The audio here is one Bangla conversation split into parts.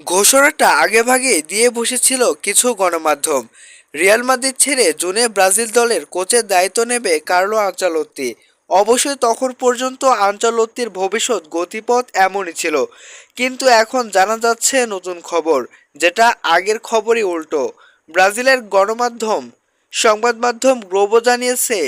ঘোষণাটা আগেভাগে দিয়ে বসেছিল কিছু গণমাধ্যম। রিয়াল মাদ্রিদ ছেড়ে জুনে ব্রাজিল দলের কোচের দায়িত্ব নেবে কার্লো আঞ্চালত্তি অবশ্যই তখন পর্যন্ত আঞ্চলত্তির ভবিষ্যৎ গতিপথ এমনই ছিল। কিন্তু এখন জানা যাচ্ছে নতুন খবর, যেটা আগের খবরই উল্টো। ব্রাজিলের গণমাধ্যম, সংবাদ মাধ্যম গ্লোবো জানিয়েছে,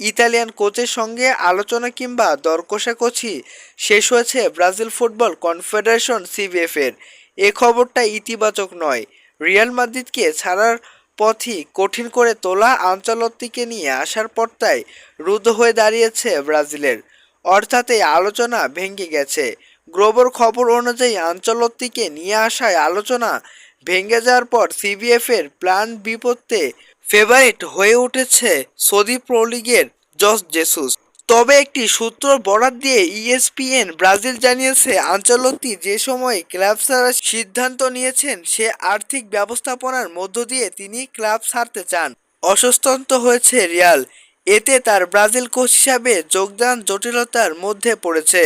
ইতালিয়ান কোচের সঙ্গে আলোচনা কিংবা দর কষাকষি শেষ হয়েছে ব্রাজিল ফুটবল কনফেডারেশন সিবিএফ এর এ খবরটা ইতিবাচক নয়। রিয়াল মাদ্রিদকে ছাড়ার পথই কঠিন করে তোলা আঞ্চলত্তিকে নিয়ে আসার পর্তায় রুদ্ধ হয়ে দাঁড়িয়েছে ব্রাজিলের। অর্থাৎ এই আলোচনা ভেঙে গেছে। গ্লোবর খবর অনুযায়ী আঞ্চলত্তিকে নিয়ে আসায় আলোচনা ভেঙে যাওয়ার পর সিবিএফ এর প্ল্যান বিপত্তে ফেভারিট হয়ে উঠেছে সৌদি প্রো লিগের জস জেসুস। তবে একটি সূত্র বরাত দিয়ে E ইএসপিএন ব্রাজিল জানিয়েছে আঞ্চলত্তি যে সময় ক্লাব ছাড়ার সিদ্ধান্ত নিয়েছেন, সে আর্থিক ব্যবস্থাপনার মধ্য দিয়ে তিনি ক্লাব ছাড়তে চান। অসুস্থন্ত হয়েছে রিয়াল। এতে তার ব্রাজিল কোচ হিসাবে যোগদান জটিলতার মধ্যে পড়েছে।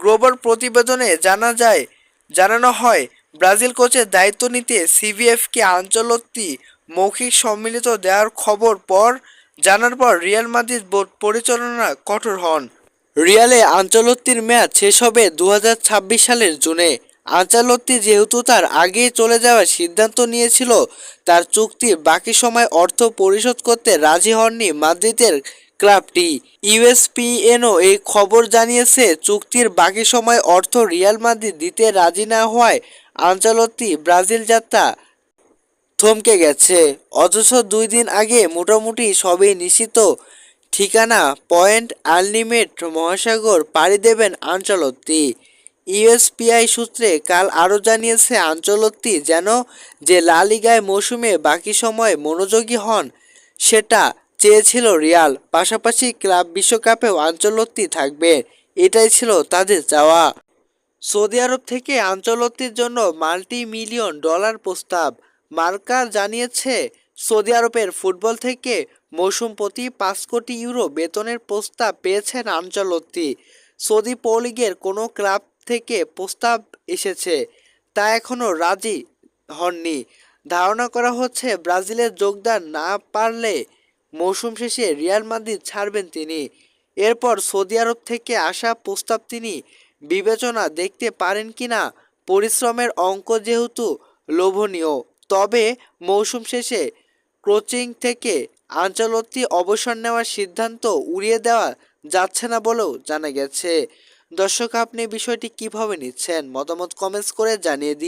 গ্লোবাল প্রতিবেদনে জানা যায়, জানানো হয়, ব্রাজিল কোচের দায়িত্ব নিতে সিভিএফকে আঞ্চলত্তি মৌখিক সম্মিলিত দেওয়ার খবর পর জানার পর রিয়াল মাদ্রিদ বোর্ড পরিচালনা কঠোর হন। রিয়ালে আঞ্চলত্তির মেয়াদ শেষ হবে দু হাজার ছাব্বিশ সালের জুনে। আঞ্চলত্তি যেহেতু তার আগেই চলে যাওয়ার সিদ্ধান্ত নিয়েছিল, তার চুক্তির বাকি সময় অর্থ পরিশোধ করতে রাজি হননি মাদ্রিদের ক্লাবটি। ইউএসপিএনও এই খবর জানিয়েছে, চুক্তির বাকি সময় অর্থ রিয়াল মাদ্রিদ দিতে রাজি না হওয়ায় আঞ্চলত্তি ব্রাজিল যাত্রা থমকে গেছে। অথচ দুই দিন আগে মোটামুটি সবই নিশ্চিত। ঠিকানা পয়েন্ট আনলিমিট মহাসাগর পাড়ি দেবেন আঞ্চলত্তি ইউএসপিআই সূত্রে কাল আরও জানিয়েছে আঞ্চলত্তি যেন যে লা লিগায় মৌসুমে বাকি সময় মনোযোগী হন, সেটা চেয়েছিল রিয়াল। পাশাপাশি ক্লাব বিশ্বকাপেও আঞ্চলত্তি থাকবে, এটাই ছিল তাদের চাওয়া। সৌদি আরব থেকে আঞ্চলত্তির জন্য মাল্টি মিলিয়ন ডলার প্রস্তাব। মার্কা জানিয়েছে, সৌদি আরবের ফুটবল থেকে মৌসুম প্রতি পাঁচ কোটি ইউরো বেতনের প্রস্তাব পেয়েছেন আঞ্চলত্তি সৌদি প্রো লিগের কোনো ক্লাব থেকে প্রস্তাব এসেছে, তা এখনও রাজি হননি। ধারণা করা হচ্ছে ব্রাজিলের যোগদান না পারলে মৌসুম শেষে রিয়াল মাদ্রিদ ছাড়বেন তিনি। এরপর সৌদি আরব থেকে আসা প্রস্তাব তিনি বিবেচনা দেখতে পারেন কিনা, পরিশ্রমের অঙ্ক যেহেতু লোভনীয়। তবে মৌসুম শেষে কোচিং থেকে আঞ্চলত্তি অবসর নেওয়ার সিদ্ধান্ত উড়িয়ে দেওয়া যাচ্ছে না বলেও জানা গেছে। দর্শক, আপনি বিষয়টি কীভাবে নিচ্ছেন? মতামত কমেন্টস করে জানিয়ে দিন।